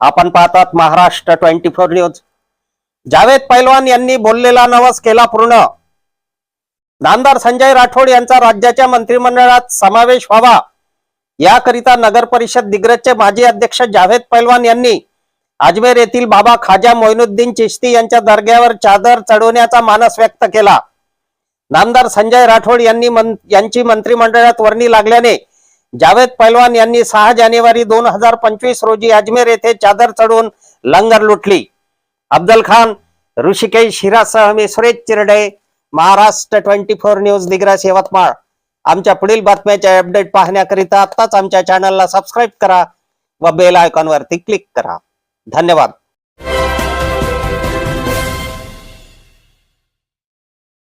आपण पाहतात Maharashtra twenty four news. Javed पैलवान यांनी बोललेला नवस केला पूर्ण. नामदार संजय राठोड यांचा राज्याच्या मंत्रिमंडळात समावेश व्हावा. याकरिता नगर परिषद दिग्रजचे माजी अध्यक्ष जावेद पैलवान यांनी अजमेर येथील बाबा खाजा मोइनुद्दीन चिश्ती यांच्या दर्ग्यावर चादर चढवण्याचा मानस व्यक्त केला. नामदार संजय राठोड यांनी मन- यांची मंत्रिमंडळात वर्णी लागल्याने जावेद पैलवान यांनी सहा जानेवारी दोन हजार पंचवीस रोजी अजमेर येथे चादर चढवून लंगर लुटली. अफजल खान ऋषिकेश हिरासह मी Suresh Chirde Maharashtra twenty four news Digras Yavatmal आमच्या पुढील बातम्याचे अपडेट पाहण्याकरिता आत्ताच आमच्या चॅनलला सबस्क्राईब करा व बेल आयकॉनवरती क्लिक करा. धन्यवाद.